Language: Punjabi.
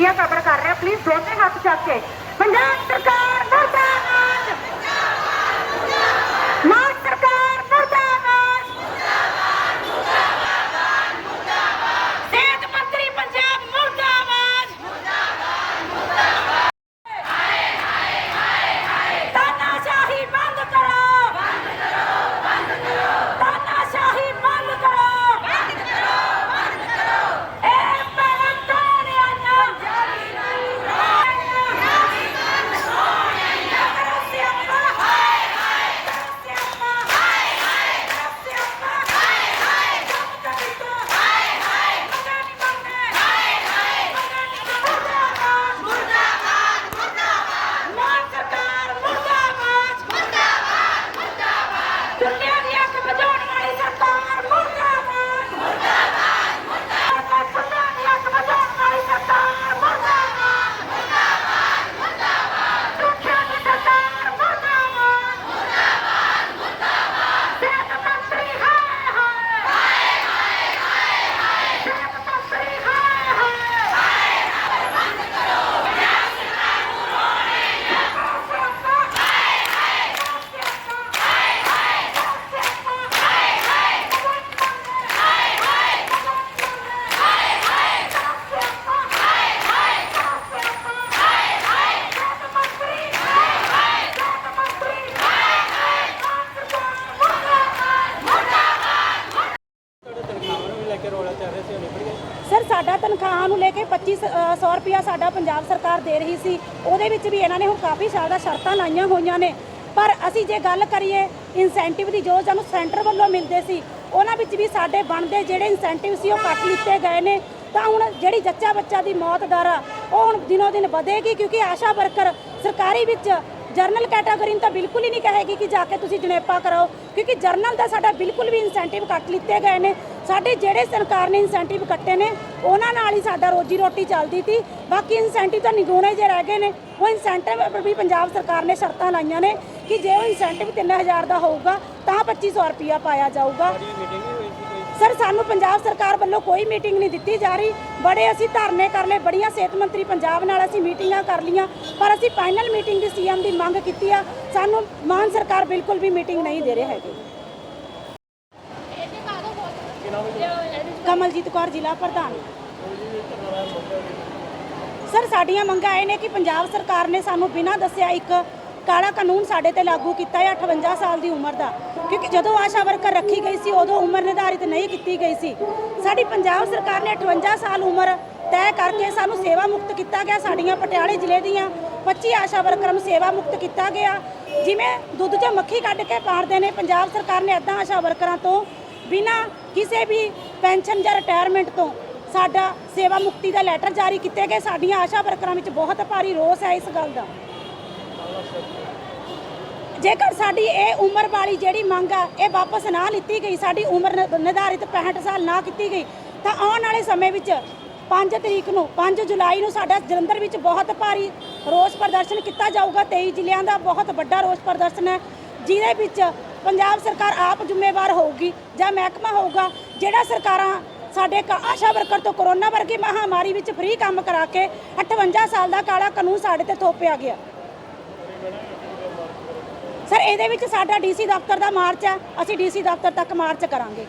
ਦੀਆਂ ਕਬਰ ਕਰ ਰਿਹਾ ਪਲੀਜ਼ ਦੋਨੇ ਹੱਥ ਚੱਕ ਕੇ। ਪੰਜਾਬ ਸਾਡਾ ਤਨਖਾਹਾਂ ਨੂੰ ਲੈ ਕੇ 2500 ਰੁਪਿਆ ਸਾਡਾ ਪੰਜਾਬ ਸਰਕਾਰ ਦੇ ਰਹੀ ਸੀ। ਉਹਦੇ ਵਿੱਚ ਵੀ ਇਹਨਾਂ ਨੇ ਹੁਣ ਕਾਫੀ ਜ਼ਿਆਦਾ ਸ਼ਰਤਾਂ ਲਾਈਆਂ ਹੋਈਆਂ ਨੇ। ਪਰ ਅਸੀਂ ਜੇ ਗੱਲ ਕਰੀਏ ਇਨਸੈਂਟਿਵ ਦੀ ਜੋ ਸਾਨੂੰ ਸੈਂਟਰ ਵੱਲੋਂ ਮਿਲਦੇ ਸੀ, ਉਹਨਾਂ ਵਿੱਚ ਵੀ ਸਾਡੇ ਬਣਦੇ ਜਿਹੜੇ ਇਨਸੈਂਟਿਵ ਸੀ, ਉਹ ਕੱਟ ਲਿੱਤੇ ਗਏ ਨੇ। ਤਾਂ ਹੁਣ ਜਿਹੜੀ ਜੱਚਾ ਬੱਚਾ ਦੀ ਮੌਤ ਦਰ ਆ, ਉਹ ਹੁਣ ਦਿਨੋ ਦਿਨ ਵਧੇਗੀ ਕਿਉਂਕਿ ਆਸ਼ਾ ਵਰਕਰ ਸਰਕਾਰੀ ਵਿੱਚ ਜਰਨਲ ਕੈਟਾਗਰੀ ਨੂੰ ਤਾਂ ਬਿਲਕੁਲ ਹੀ ਨਹੀਂ ਕਹੇਗੀ ਕਿ ਜਾ ਕੇ ਤੁਸੀਂ ਜਣੇਪਾ ਕਰਾਓ। ਕਿਉਂਕਿ ਜਰਨਲ ਦਾ ਸਾਡਾ ਬਿਲਕੁਲ ਵੀ ਇਨਸੈਂਟਿਵ ਕੱਟ ਲਿੱਤੇ ਗਏ ਨੇ। ਸਾਡੇ ਜਿਹੜੇ ਸਰਕਾਰ ਨੇ ਇਨਸੈਂਟਿਵ ਕੱਟੇ ਨੇ, ਉਹਨਾਂ ਨਾਲ ਹੀ ਸਾਡਾ ਰੋਜੀ ਰੋਟੀ ਚੱਲਦੀ ਸੀ। ਬਾਕੀ ਇਨਸੈਂਟਿਵ ਤਾਂ ਨਿਗੂਣੇ ਜੇ ਰਹਿ ਗਏ ਨੇ, ਉਹ ਇਨਸੈਂਟਿਵ ਵੀ ਪੰਜਾਬ ਸਰਕਾਰ ਨੇ ਸ਼ਰਤਾਂ ਲਾਈਆਂ ਨੇ ਕਿ ਜੇ ਉਹ ਇਨਸੈਂਟਿਵ 3000 ਦਾ ਹੋਊਗਾ, ਤਾਂ 2500 ਰੁਪਿਆ ਪਾਇਆ ਜਾਊਗਾ। ਸਰ, ਸਾਨੂੰ ਪੰਜਾਬ ਸਰਕਾਰ ਵੱਲੋਂ ਕੋਈ ਮੀਟਿੰਗ ਨਹੀਂ ਦਿੱਤੀ ਜਾ ਰਹੀ। ਬੜੇ ਅਸੀਂ ਧਰਨੇ ਕਰ ਲਏ, ਬੜੀਆਂ ਸਿਹਤ ਮੰਤਰੀ ਪੰਜਾਬ ਨਾਲ ਅਸੀਂ ਮੀਟਿੰਗਾਂ ਕਰ ਲੀਆਂ ਪਰ ਅਸੀਂ ਫਾਈਨਲ ਮੀਟਿੰਗ ਦੀ ਸੀਐਮ ਦੀ ਮੰਗ ਕੀਤੀ ਆ। ਸਾਨੂੰ ਮਾਨ ਸਰਕਾਰ ਬਿਲਕੁਲ ਵੀ ਮੀਟਿੰਗ ਨਹੀਂ ਦੇ ਰਹੇ ਹੈਗੇ। ਕਮਲਜੀਤ ਕੌਰ ਜ਼ਿਲ੍ਹਾ ਪ੍ਰਧਾਨ। ਸਰ, ਸਾਡੀਆਂ ਮੰਗਾਂ ਇਹ ਨੇ ਕਿ ਪੰਜਾਬ ਸਰਕਾਰ ਨੇ ਸਾਨੂੰ ਬਿਨਾਂ ਦੱਸਿਆ ਇੱਕ ਕਾਲਾ ਕਾਨੂੰਨ ਸਾਡੇ ਤੇ ਲਾਗੂ ਕੀਤਾ ਹੈ 58 ਸਾਲ ਦੀ ਉਮਰ ਦਾ। ਕਿਉਂਕਿ ਜਦੋਂ ਆਸ਼ਾ ਵਰਕਰ ਰੱਖੀ ਗਈ ਸੀ, ਉਦੋਂ ਉਮਰ ਨਿਰਧਾਰਿਤ ਨਹੀਂ ਕੀਤੀ ਗਈ ਸੀ। ਸਾਡੀ ਪੰਜਾਬ ਸਰਕਾਰ ਨੇ 58 ਸਾਲ ਉਮਰ ਤੈਅ ਕਰਕੇ ਸਾਨੂੰ ਸੇਵਾ ਮੁਕਤ ਕੀਤਾ ਗਿਆ। ਸਾਡੀਆਂ ਪਟਿਆਲੇ ਜ਼ਿਲ੍ਹੇ ਦੀਆਂ 25 ਆਸ਼ਾ ਵਰਕਰਾਂ ਨੂੰ ਸੇਵਾ ਮੁਕਤ ਕੀਤਾ ਗਿਆ। ਜਿਵੇਂ ਦੁੱਧ 'ਚੋਂ ਮੱਖੀ ਕੱਢ ਕੇ ਪਾੜਦੇ ਨੇ, ਪੰਜਾਬ ਸਰਕਾਰ ਨੇ ਐਦਾਂ ਆਸ਼ਾ ਵਰਕਰਾਂ ਤੋਂ ਬਿਨਾਂ ਕਿਸੇ ਵੀ ਪੈਨਸ਼ਨ ਜਾਂ ਰਿਟਾਇਰਮੈਂਟ ਤੋਂ ਸਾਡਾ ਸੇਵਾ ਮੁਕਤੀ ਦਾ ਲੈਟਰ ਜਾਰੀ ਕੀਤੇ ਗਏ। ਸਾਡੀਆਂ ਆਸ਼ਾ ਵਰਕਰਾਂ ਵਿੱਚ ਬਹੁਤ ਭਾਰੀ ਰੋਸ ਹੈ ਇਸ ਗੱਲ ਦਾ। ਜੇਕਰ ਸਾਡੀ ਇਹ ਉਮਰ ਵਾਲੀ ਜਿਹੜੀ ਮੰਗ ਆ, ਇਹ ਵਾਪਸ ਨਾ ਲਿੱਤੀ ਗਈ, ਸਾਡੀ ਉਮਰ ਨਿ- ਨਿਰਧਾਰਿਤ 65 ਸਾਲ ਨਾ ਕੀਤੀ ਗਈ, ਤਾਂ ਆਉਣ ਵਾਲੇ ਸਮੇਂ ਵਿੱਚ 5 ਤਰੀਕ ਨੂੰ 5 ਜੁਲਾਈ ਨੂੰ ਸਾਡਾ ਜਲੰਧਰ ਵਿੱਚ ਬਹੁਤ ਭਾਰੀ ਰੋਸ ਪ੍ਰਦਰਸ਼ਨ ਕੀਤਾ ਜਾਊਗਾ। 23 ਜ਼ਿਲ੍ਹਿਆਂ ਦਾ ਬਹੁਤ ਵੱਡਾ ਰੋਸ ਪ੍ਰਦਰਸ਼ਨ ਹੈ, ਜਿਹਦੇ ਵਿੱਚ ਪੰਜਾਬ ਸਰਕਾਰ ਆਪ ਜ਼ਿੰਮੇਵਾਰ ਹੋਊਗੀ ਜਾਂ ਮਹਿਕਮਾ ਹੋਊਗਾ, ਜਿਹੜਾ ਸਰਕਾਰਾਂ ਸਾਡੇ ਆਸ਼ਾ ਵਰਕਰ ਤੋਂ ਕਰੋਨਾ ਵਰਗੀ ਮਹਾਮਾਰੀ ਵਿੱਚ ਫ੍ਰੀ ਕੰਮ ਕਰਾ ਕੇ 58 ਸਾਲ ਦਾ ਕਾਲਾ ਕਾਨੂੰਨ ਸਾਡੇ ਤੇ ਥੋਪਿਆ ਗਿਆ। ਸਰ, ਇਹਦੇ ਵਿੱਚ ਸਾਡਾ ਡੀਸੀ ਦਫ਼ਤਰ ਦਾ ਮਾਰਚ ਹੈ, ਅਸੀਂ ਡੀਸੀ ਦਫ਼ਤਰ ਤੱਕ ਮਾਰਚ ਕਰਾਂਗੇ।